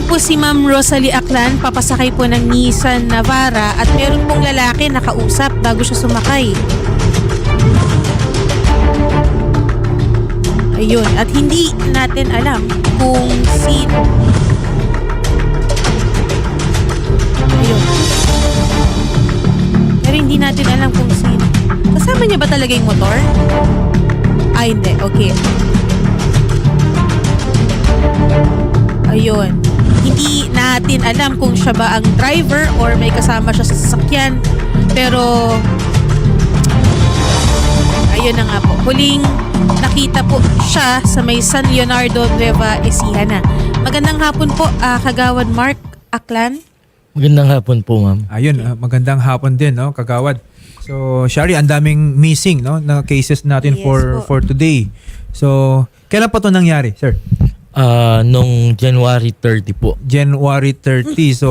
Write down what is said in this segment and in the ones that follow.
Ayan po si Ma'am Rosalie Aklan, papasakay po ng Nissan Navara at meron pong lalaki nakausap bago siya sumakay. Ayun, at hindi natin alam kung sino. Ayun. Pero hindi natin alam kung sino. Kasama niya ba talaga yung motor? Ah, hindi. Okay. Ayun. Hindi natin alam kung siya ba ang driver or may kasama siya sa sasakyan. Pero, ayun na nga po. Huling nakita po siya sa may San Leonardo Nueva Ecija na. Magandang hapon po, ah, Kagawad Mark Aklan. Magandang hapon po, ma'am. Ayun, ah, magandang hapon din, no, kagawad. So, Shari, ang daming missing, no, na cases natin Yes for po. for today. So, kailan pa 'to nangyari, sir? Ah, nung January 30 po. January 30. So,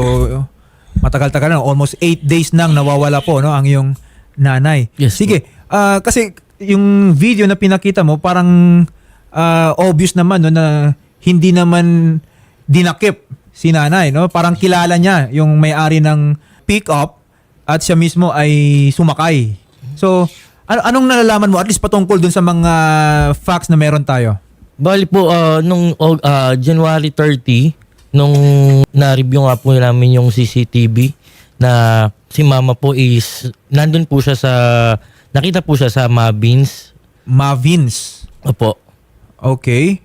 matagal-tagal na, almost 8 days nang nawawala po, no, ang iyong nanay. Yes Sige, ah, kasi yung video na pinakita mo, parang ah, obvious naman, no, na hindi naman dinakip si nanay, no? Parang kilala niya yung may-ari ng pick-up at siya mismo ay sumakay. So, ano anong nalalaman mo at least patungkol dun sa mga facts na meron tayo? Bali po, ah, nung ah, January 30, nung na-review nga po namin yung CCTV na si mama po is, nandun po siya sa, nakita po siya sa Mavins. Mavins. Opo. Okay.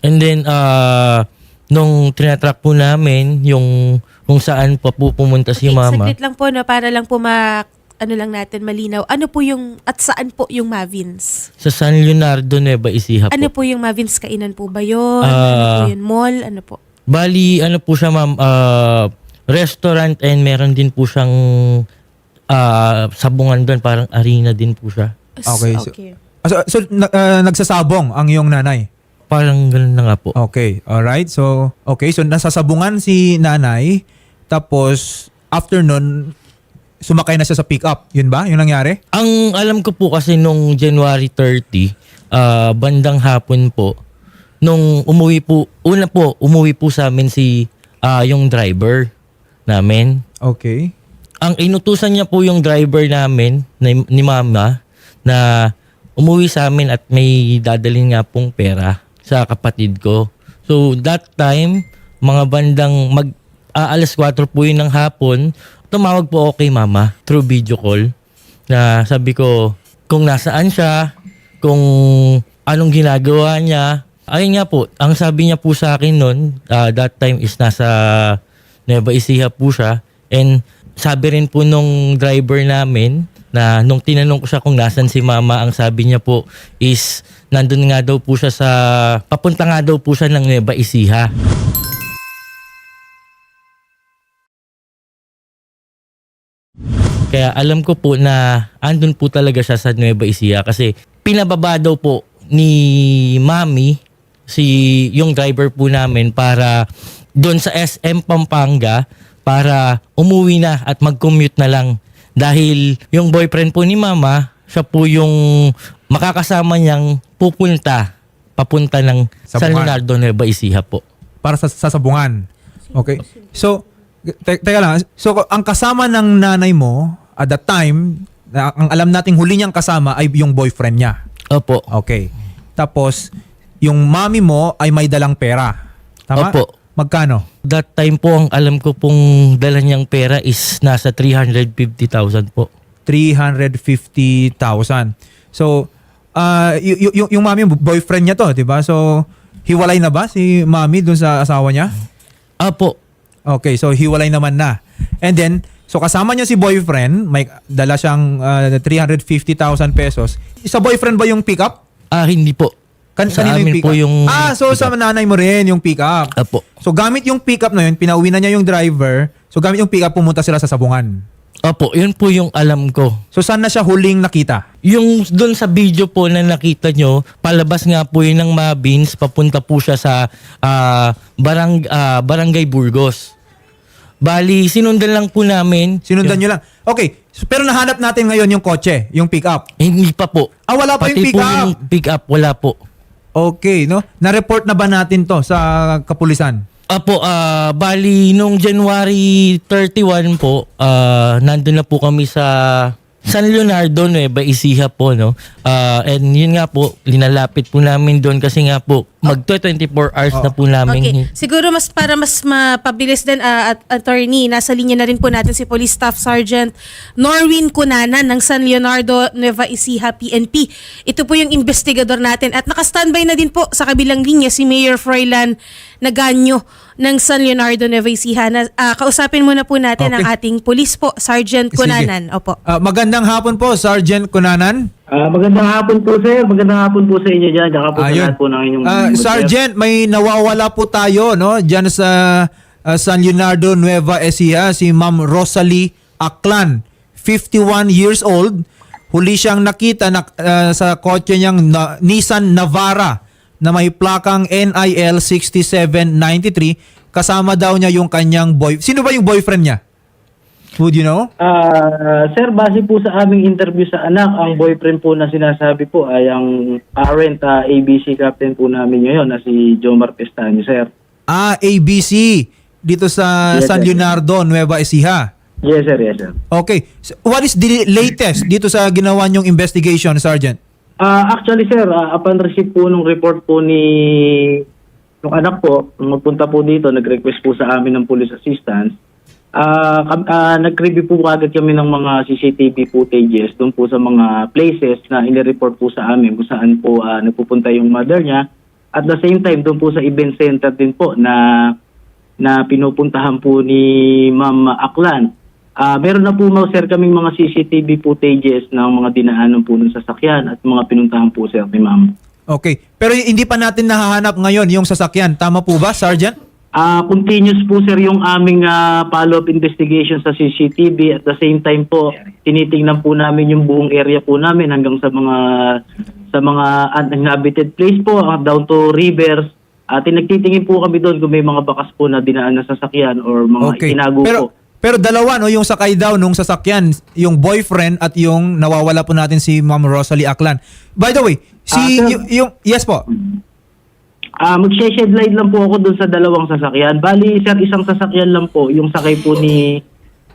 And then, ah, nung tinatrack po namin yung kung saan pa po pumunta si Okay, mama. Saglit lang po, no, para lang po ma, ano lang natin malinaw. Ano po yung, at saan po yung Mavins? Sa San Leonardo, Nueva Ecija po. Ano po yung Mavins? Kainan po ba yun? ano Ah. po yun? Mall? Ano po? Bali, ano po siya ma'am, ah, restaurant and meron din po siyang ah, sabungan doon, parang arena din po siya. Okay, so- okay. Ah, So, so na- ah, nagsasabong ang iyong nanay? Parang ganun na nga po. Okay, all right. So, okay, so nasasabungan si nanay tapos after nun sumakay na siya sa pick-up. Yun ba? Yung nangyari? Ang alam ko po kasi nung January 30, ah, bandang hapon po, nung umuwi po, una po, umuwi po sa amin si ah, yung driver namin. Okay. ang inutusan niya po yung driver namin ni, ni mama na umuwi sa amin at may dadalhin nga pong pera sa kapatid ko. So that time, mga bandang mag ah, alas 4 po yun ng hapon, tumawag po ako kay mama through video call na sabi ko kung nasaan siya, kung anong ginagawa niya. Ayun nga po, ang sabi niya po sa akin noon, ah, that time is nasa Nueva Ecija po siya. And sabi rin po nung driver namin na nung tinanong ko siya kung nasan si mama, ang sabi niya po is nandun nga daw po siya sa, papunta nga daw po siya ng Nueva Ecija. Kaya alam ko po na andun po talaga siya sa Nueva Ecija kasi pinababa daw po ni Mami si yung driver po namin para doon sa SM Pampanga para umuwi na at mag-commute na lang dahil yung boyfriend po ni Mama siya po yung makakasama niyang pupunta papunta ng Sa San. Leonardo Nueva Ecija po. Para sa sasabungan. Okay. So, te- teka lang. So, ang kasama ng nanay mo at that time, na, ang alam nating huli niyang kasama ay yung boyfriend niya. Opo. Okay. Tapos, yung mami mo ay may dalang pera. Tama? Opo. Magkano? That time po ang alam ko pong dala niyang pera is nasa 350,000 po. 350,000. So, ah y- y- yung, yung mami, boyfriend niya to, di ba? So, hiwalay na ba si mami dun sa asawa niya? Apo. Okay, so hiwalay naman na. And then, so kasama niya si boyfriend, may dala siyang ah, 350,000 pesos. Sa boyfriend ba yung pickup? Ah, hindi po. Kan Sa kanino amin po yung Ah, so sa nanay mo rin yung pickup. Apo. So gamit yung pickup na yun, pinauwi na niya yung driver. So gamit yung pickup, pumunta sila sa sabungan. Opo, yun po yung alam ko. So saan na siya huling nakita? Yung doon sa video po na nakita nyo, palabas nga po yun ng Mabins, papunta po siya sa ah, barang, ah, Barangay Burgos. Bali, sinundan lang po namin. Sinundan niyo lang. Okay, pero nahanap natin ngayon yung kotse, yung pickup. Hindi pa po. Ah, wala pa yung Pati po pickup. yung pick up, wala po. Okay, no? Na-report na ba natin to sa kapulisan? Apo, ah bali nung January 31 po, ah nandun na po kami sa San Leonardo, Nueva Ecija po, no? Ah and yun nga po, linalapit po namin doon kasi nga po, mag 24 hours na po namin. Okay. Siguro mas para mas mapabilis din ah, at attorney, nasa linya na rin po natin si Police Staff Sergeant Norwin Cunanan ng San Leonardo Nueva Ecija PNP. Ito po yung investigador natin at naka-standby na din po sa kabilang linya si Mayor Froilan Naganyo ng San Leonardo Nueva Ecija. Na, ah, kausapin muna po natin ang Okay. ating police po, Sergeant Sige. Cunanan. Opo. Ah, magandang hapon po, Sergeant Kunanan. Ah, magandang hapon po sir. Magandang hapon po sa inyo diyan. Tsaka po sa Ayun. lahat po ng inyong Ah, mga Sergeant, may nawawala po tayo no diyan sa ah, San Leonardo Nueva Ecija si Ma'am Rosalie Aklan, 51 years old. Huli siyang nakita na, ah, sa kotse niyang na- Nissan Navara na may plakang NIL 6793 kasama daw niya yung kanyang boy. Sino ba yung boyfriend niya? Would you know? Ah, sir, base po sa aming interview sa anak, ang boyfriend po na sinasabi po ay ang current ah, ABC captain po namin ngayon na si Jomar Pestaño, sir. Ah, ABC dito sa Yes, San sir. Leonardo Nueva Ecija. Yes, sir. Yes, sir. Okay. So, what is the latest dito sa ginawa niyong investigation, Sergeant? Ah, actually, sir, ah, upon receipt po ng report po ni nung anak po, nung magpunta po dito, nag-request po sa amin ng police assistance. Kam- ah, nag-review po agad kami ng mga CCTV footages doon po sa mga places na inireport po sa amin kung saan po ah, nagpupunta yung mother niya. At the same time, doon po sa event center din po na na pinupuntahan po ni Ma'am Aklan. Ah, meron na po mga sir kaming mga CCTV footages ng mga dinaanan po ng sasakyan at mga pinuntahan po sir ni Ma'am. Okay. Pero hindi pa natin nahahanap ngayon yung sasakyan. Tama po ba, Sergeant? Ah, continuous po sir yung aming ah, follow-up investigation sa CCTV at the same time po tinitingnan po namin yung buong area po namin hanggang sa mga sa mga uninhabited place po ah, down to rivers. At nagtitingin po kami doon kung may mga bakas po na dinaan na sasakyan or mga Okay. itinago Pero po. pero dalawa no, yung sakay daw nung sasakyan, yung boyfriend at yung nawawala po natin si Ma'am Rosalie Aklan. By the way, si sir. yung, yung yes po. Ah, mag-shed light lang po ako doon sa dalawang sasakyan. Bali, sir, isang sasakyan lang po, yung sakay po ni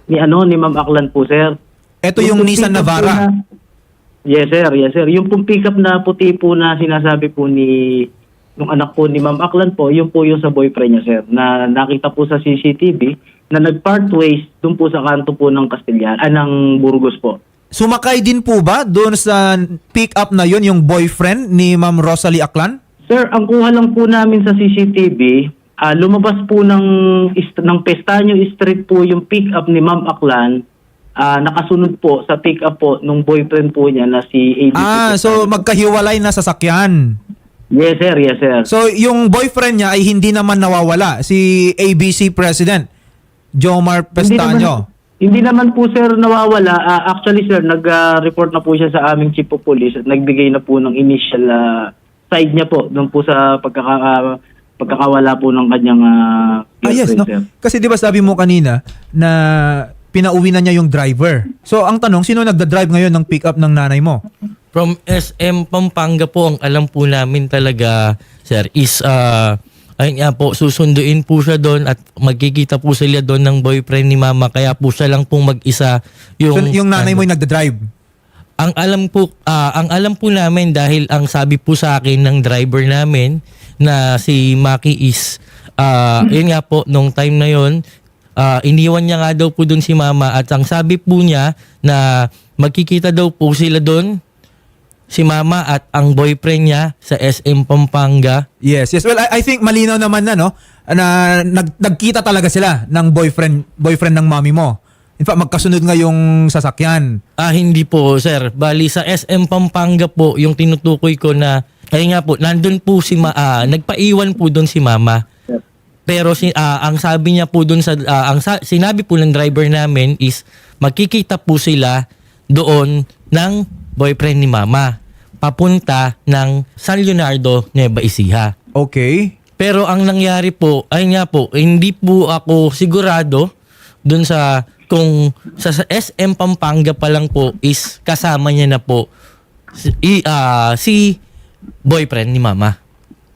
ni ano ni Ma'am Aklan po, sir. Ito yung pong Nissan pickup Navara. na- yes, sir. Yes, sir. Yung pong pickup na puti po na sinasabi po ni nung anak po ni Ma'am Aklan po, yun po yung sa boyfriend niya, sir, na nakita po sa CCTV na nag-part ways doon po sa kanto po ng Castellan, ah, ng Burgos po. Sumakay din po ba doon sa pick up na yun yung boyfriend ni Ma'am Rosalie Aklan? Sir, ang kuha lang po namin sa CCTV, ah, lumabas po ng, ng Pestanyo Street po yung pick-up ni Ma'am Aklan. Ah, nakasunod po sa pick-up po nung boyfriend po niya na si ABC. Ah, so magkahiwalay na sasakyan. Yes, sir. Yes, sir. So yung boyfriend niya ay hindi naman nawawala, si ABC President Jomar Hindi naman, Pestaño. hindi naman po, sir, nawawala. Ah, actually, sir, nag-report na po siya sa aming chief of police at nagbigay na po ng initial ah, side niya po doon po sa pagkaka, ah, pagkakawala po ng kanyang ah, Ah, yes, no? sir. Kasi di ba sabi mo kanina na pinauwi na niya yung driver. So ang tanong, sino nagda-drive ngayon ng pick-up ng nanay mo? From SM Pampanga po, ang alam po namin talaga, sir, is, uh, ayun nga po, susunduin po siya doon at magkikita po sila doon ng boyfriend ni mama. Kaya po siya lang pong mag-isa. So, Yung, yung nanay mo yung nagda-drive. Ang alam po ah, ang alam po namin dahil ang sabi po sa akin ng driver namin na si Maki is ah yun nga po nung time na yon ah, iniwan niya nga daw po doon si mama at ang sabi po niya na magkikita daw po sila doon si mama at ang boyfriend niya sa SM Pampanga Yes, yes. Well, I, I think malinaw naman na, no? Na nag, nagkita talaga sila ng boyfriend boyfriend ng mami mo. In fact, magkasunod nga yung sasakyan. Ah, hindi po, sir. Bali, sa SM Pampanga po, yung tinutukoy ko na, ayun nga po, nandun po si ma, ah, nagpaiwan po doon si mama. Pero si, ah, ang sabi niya po doon sa, ah, ang sa, sinabi po ng driver namin is, magkikita po sila doon ng boyfriend ni mama. Papunta ng San Leonardo, Nueva Ecija. Okay. Pero ang nangyari po, ay nga po, hindi po ako sigurado dun sa kung sa, SM Pampanga pa lang po is kasama niya na po si, ah, si boyfriend ni mama.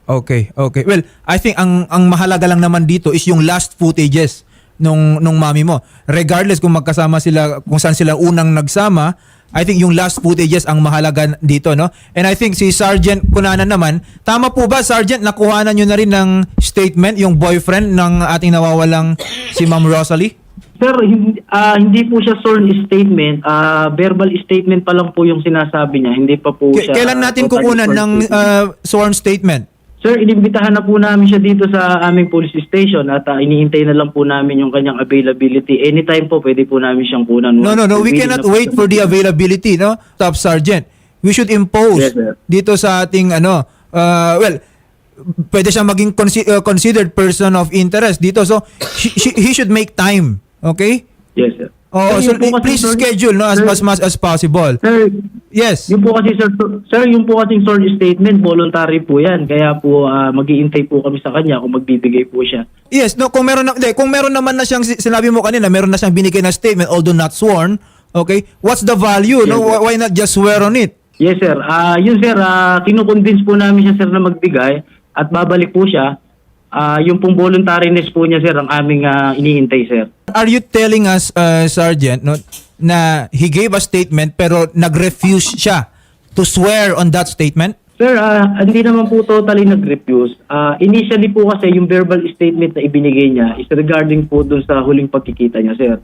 Okay, okay. Well, I think ang ang mahalaga lang naman dito is yung last footages nung nung mami mo. Regardless kung magkasama sila kung saan sila unang nagsama, I think yung last footages ang mahalaga dito, no? And I think si Sergeant Kunanan naman, tama po ba Sergeant, nakuhanan niyo na rin ng statement yung boyfriend ng ating nawawalang si Ma'am Rosalie? Sir, hindi, ah, hindi po siya sworn statement. ah, verbal statement pa lang po yung sinasabi niya. Hindi pa po K- siya... kailan natin kukunan ng uh, sworn statement? Sir, inimbitahan na po namin siya dito sa aming police station at ah, iniintay na lang po namin yung kanyang availability. Anytime po, pwede po namin siyang kunan. No, no, no. We cannot wait for the availability, no? Top Sergeant. We should impose Yes, sir. dito sa ating ano, uh, well, pwede siya maging consi- uh, considered person of interest dito. So, she- he should make time. Okay? Yes, sir. Oh, so Sir, yun po kasi, please sir- schedule no as sir, as much as possible. Sir, Yes. yung po kasi sir, sir, yung po kasing sworn statement, voluntary po yan. Kaya po ah, mag-iintay po kami sa kanya kung magbibigay po siya. Yes, no, kung meron na, hindi, kung meron naman na siyang si- sinabi mo kanina, meron na siyang binigay na statement although not sworn, okay? What's the value? No, Yes, sir. why not just swear on it? Yes, sir. Ah, yun sir, ah, kinukonvince po namin siya sir na magbigay at babalik po siya. Ah, yung pong voluntariness po niya sir ang aming ah, iniintay sir. Are you telling us, uh, Sergeant, no, na he gave a statement pero nag-refuse siya to swear on that statement? Sir, ah, hindi naman po totally nag-refuse. Ah, initially po kasi yung verbal statement na ibinigay niya is regarding po dun sa huling pagkikita niya, sir.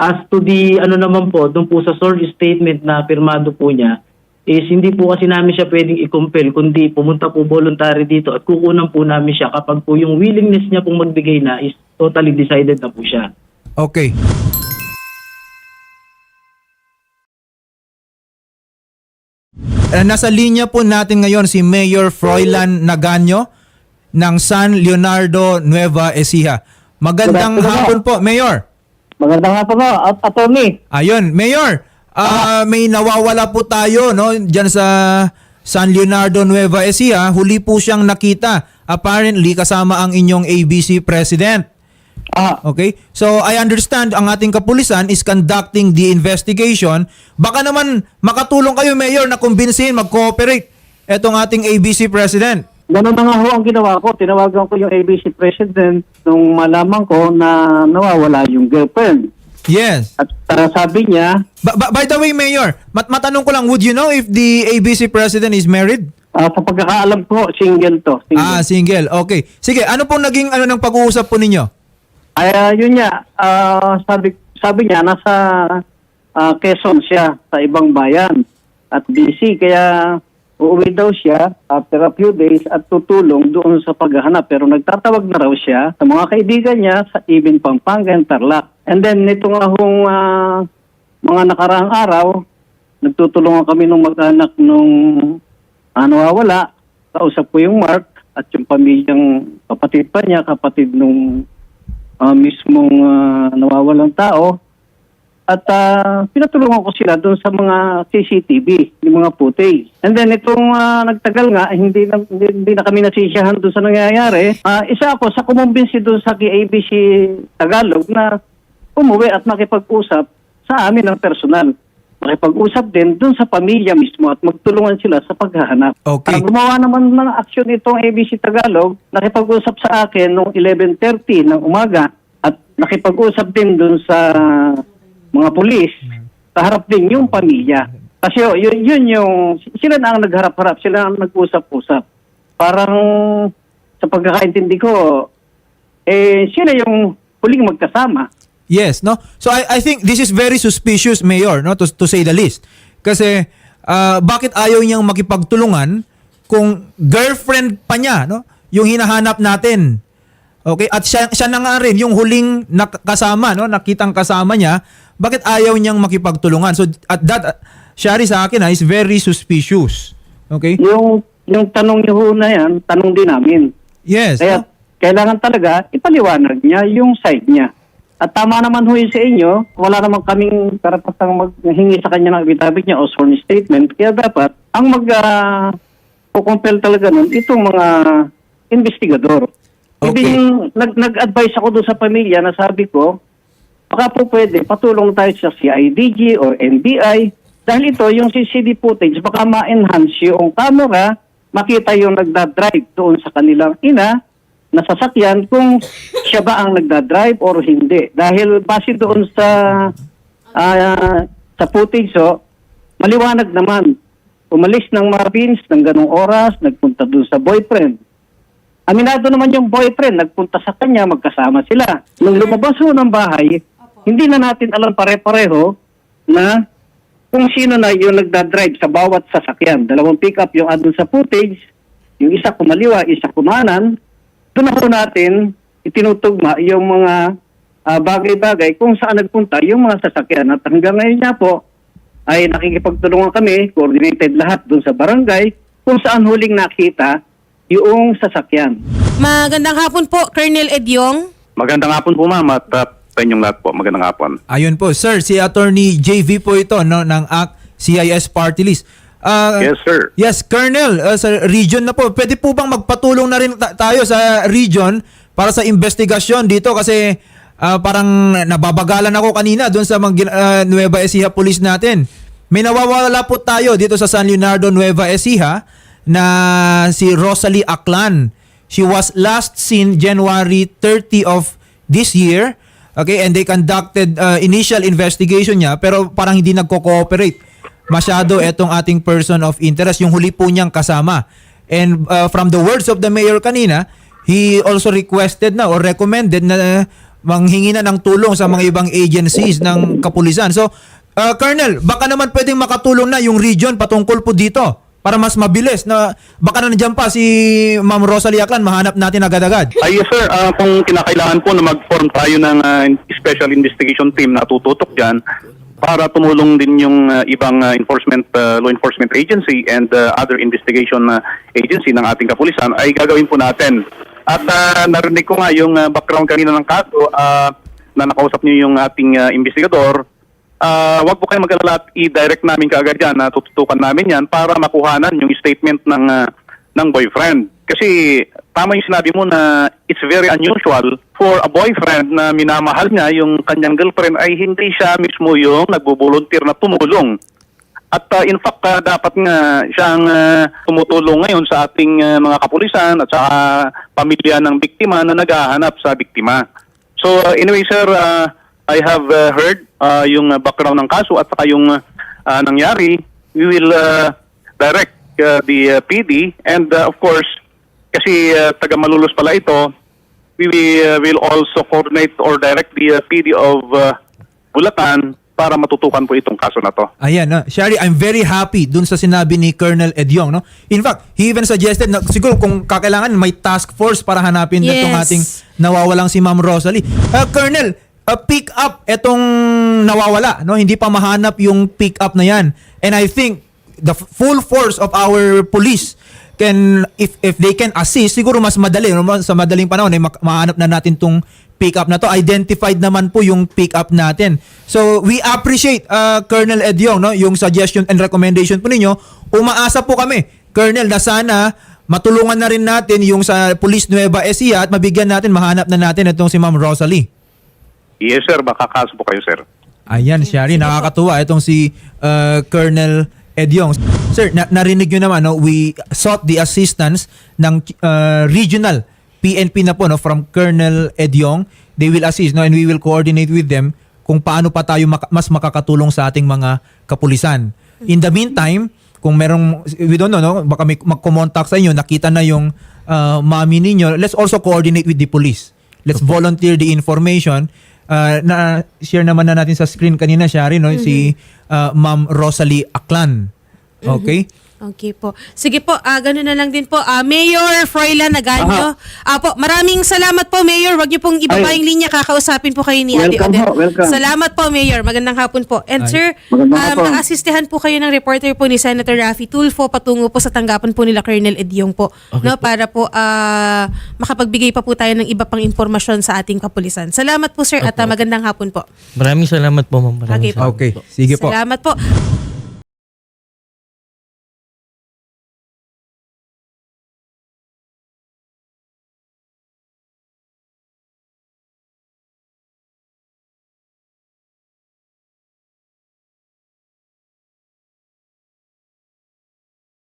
As to the ano naman po, dun po sa sworn statement na pirmado po niya, is hindi po kasi namin siya pwedeng i-compel, kundi pumunta po voluntary dito at kukunan po namin siya kapag po yung willingness niya pong magbigay na is totally decided na po siya. Okay. Uh, nasa linya po natin ngayon si Mayor Froilan Naganyo ng San Leonardo Nueva Ecija. Magandang Good hapon po, Mayor. Magandang hapon po, at attorney. Ayun, Mayor, ah, may nawawala po tayo no diyan sa San Leonardo Nueva Ecija. Huli po siyang nakita. Apparently kasama ang inyong ABC president. Ah, Okay? So I understand ang ating kapulisan is conducting the investigation. Baka naman makatulong kayo Mayor na kumbinsihin mag-cooperate etong ating ABC president. ganun na nga ho ang ginawa ko. Tinawagan ko yung ABC president nung malaman ko na nawawala yung girlfriend. Yes. At uh, sabi niya, Ba- ba- by the way Mayor, mat matanong ko lang would you know if the ABC president is married? ah, sa pagkakaalam ko, single to. Single. Ah, single. Okay. Sige, ano pong naging ano ng pag-uusap po ninyo? Ay, ah, yun niya, ah, sabi, sabi niya, nasa ah, Quezon siya, sa ibang bayan. At busy, kaya uuwi daw siya after a few days at tutulong doon sa paghahanap. Pero nagtatawag na raw siya sa mga kaibigan niya sa Ibin Pampanga and Tarlac. And then, nito nga hong ah, mga nakaraang araw, nagtutulungan kami nung mag-anak nung ah, nawawala. Kausap ko yung Mark at yung pamilyang kapatid pa niya, kapatid nung ah, mismong ah, nawawalang tao. At ah, pinatulungan ko sila doon sa mga CCTV, yung mga footage. And then itong ah, nagtagal nga, eh, hindi na, hindi, hindi na kami nasisiyahan doon sa nangyayari. Ah, isa ako sa kumumbinsi doon sa ABC Tagalog na umuwi at makipag-usap sa amin ng personal. Makipag-usap din doon sa pamilya mismo at magtulungan sila sa paghahanap. Okay. Ah, gumawa naman ng aksyon itong ABC Tagalog, nakipag-usap sa akin noong 11.30 ng umaga at nakipag-usap din doon sa mga pulis, kaharap din yung pamilya. Kasi oh, yun, yun yung, sila na ang nagharap-harap, sila ang nag-usap-usap. Parang sa pagkakaintindi ko, eh sila yung huling magkasama. Yes, no? So I I think this is very suspicious, Mayor, no, to to say the least. Kasi ah, bakit ayaw niyang makipagtulungan kung girlfriend pa niya, no? Yung hinahanap natin. Okay? At siya, siya na nga rin yung huling nakasama, no? Nakitang kasama niya. Bakit ayaw niyang makipagtulungan? So at that uh, Shari sa akin ah, is very suspicious. Okay? Yung, yung tanong niyo ho na yan, tanong din namin. Yes. Kaya no? kailangan talaga ipaliwanag niya yung side niya. At tama naman ho yun sa inyo, wala naman kaming karapatang maghingi sa kanya ng affidavit niya o sworn statement. Kaya dapat, ang mag uh, kukumpel talaga nun, itong mga investigador. Okay. Nag, nag-advise ako doon sa pamilya na sabi ko, baka po pwede, patulong tayo sa CIDG or NBI. Dahil ito, yung CCD footage, baka ma-enhance yung camera makita yung nagdadrive doon sa kanilang ina na sasakyan kung siya ba ang nagdadrive or hindi. Dahil base doon sa ah, sa footage, oh, maliwanag naman. Umalis ng Marvins ng ganong oras, nagpunta doon sa boyfriend. Aminado naman yung boyfriend, nagpunta sa kanya, magkasama sila. Nung lumabas ho ng bahay, hindi na natin alam pare-pareho na kung sino na yung nagdadrive sa bawat sasakyan. Dalawang pick-up yung andun sa footage, yung isa kumaliwa, isa kumanan. Doon na ho natin itinutugma yung mga ah, bagay-bagay kung saan nagpunta yung mga sasakyan. At hanggang ngayon nga po, ay nakikipagtulungan kami, coordinated lahat doon sa barangay, kung saan huling nakita yung sasakyan. Magandang hapon po, Colonel Edyong. Magandang hapon po ma'am at uh, sa inyong lahat po. Magandang hapon. Ayun po, sir, si Attorney JV po ito no ng ACT CIS Party List. Ah, Yes, sir. Yes, Colonel, uh, sa region na po. Pwede po bang magpatulong na rin ta- tayo sa region para sa investigasyon dito kasi ah, parang nababagalan ako kanina doon sa mga ah, Nueva Ecija Police natin. May nawawala po tayo dito sa San Leonardo, Nueva Ecija na si Rosalie Aklan. She was last seen January 30 of this year. Okay, and they conducted uh, initial investigation niya pero parang hindi nagko-cooperate masyado etong ating person of interest, yung huli po niyang kasama. And uh, from the words of the mayor kanina, he also requested na or recommended na uh, manghingi na ng tulong sa mga ibang agencies ng kapulisan. So, uh, Colonel, baka naman pwedeng makatulong na yung region patungkol po dito para mas mabilis na baka na nandiyan pa si Ma'am Rosalie Aklan, mahanap natin agad-agad. Ay, yes sir, Ah, kung kinakailangan po na mag-form tayo ng ah, special investigation team na tututok dyan para tumulong din yung ah, ibang ah, enforcement ah, law enforcement agency and ah, other investigation ah, agency ng ating kapulisan ay gagawin po natin. At ah, narinig ko nga yung ah, background kanina ng kaso ah, na nakausap niyo yung ating ah, investigador Ah, wag po kayong mag-alala at i-direct namin kaagad yan, na tututukan namin yan para makuhanan yung statement ng ah, ng boyfriend. Kasi tama yung sinabi mo na it's very unusual for a boyfriend na minamahal niya yung kanyang girlfriend ay hindi siya mismo yung nagbo-volunteer na tumulong. At ah, in fact, ah, dapat nga siyang ah, tumutulong ngayon sa ating ah, mga kapulisan at sa pamilya ng biktima na naghahanap sa biktima. So uh, anyway sir, uh, I have uh, heard uh, yung uh, background ng kaso at saka yung uh, nangyari. We will uh, direct uh, the uh, PD and uh, of course, kasi uh, taga Malulos pala ito, we will, uh, will also coordinate or direct the uh, PD of uh, Bulatan para matutukan po itong kaso na to. Ayan, no? Shari, I'm very happy dun sa sinabi ni Colonel Edyong. No? In fact, he even suggested na siguro kung kakailangan may task force para hanapin Yes. itong ating nawawalang si Ma'am Rosalie. Uh, Colonel, uh, pick up itong nawawala. No? Hindi pa mahanap yung pick up na yan. And I think the full force of our police can if if they can assist siguro mas madali no? sa madaling panahon ay mak- mahanap na natin tong pick up na to. Identified naman po yung pick up natin. So we appreciate uh, Colonel Edyong no? Yung suggestion and recommendation po ninyo. Umaasa po kami Colonel na sana matulungan na rin natin yung sa Police Nueva Ecija at mabigyan natin mahanap na natin itong si Ma'am Rosalie. Yes sir, baka kaso po kayo sir. Ayan, Shari, nakakatuwa. Itong si uh, Colonel Edyong. Sir, na- narinig nyo naman, no, we sought the assistance ng uh, regional PNP na po no, from Colonel Edyong. They will assist no, and we will coordinate with them kung paano pa tayo mak- mas makakatulong sa ating mga kapulisan. In the meantime, kung merong, we don't know, no, baka may mag-contact sa inyo, nakita na yung uh, mami ninyo, let's also coordinate with the police. Let's volunteer the information. Uh, na share naman na natin sa screen kanina, Shari, no? si uh, Ma'am Rosalie Aklan. Okay? Okay po. Sige po, ah ganun na lang din po. Ah Mayor Froilan Naganyo. Ah po, maraming salamat po Mayor. Wag niyo pong ibaba yung linya, kakausapin po kayo ni Ate Welcome Odette. po, welcome. Salamat po Mayor. Magandang hapon po. And Ay. sir, Magandang um, naasistehan po kayo ng reporter po ni Senator Raffy Tulfo patungo po sa tanggapan po nila Colonel Edyong po, Okay no po. para po ah makapagbigay pa po tayo ng iba pang impormasyon sa ating kapulisan. Salamat po sir at ah, magandang hapon po. Maraming salamat po, ma'am. Maraming Okay po. salamat Okay. po. Sige po. Salamat po.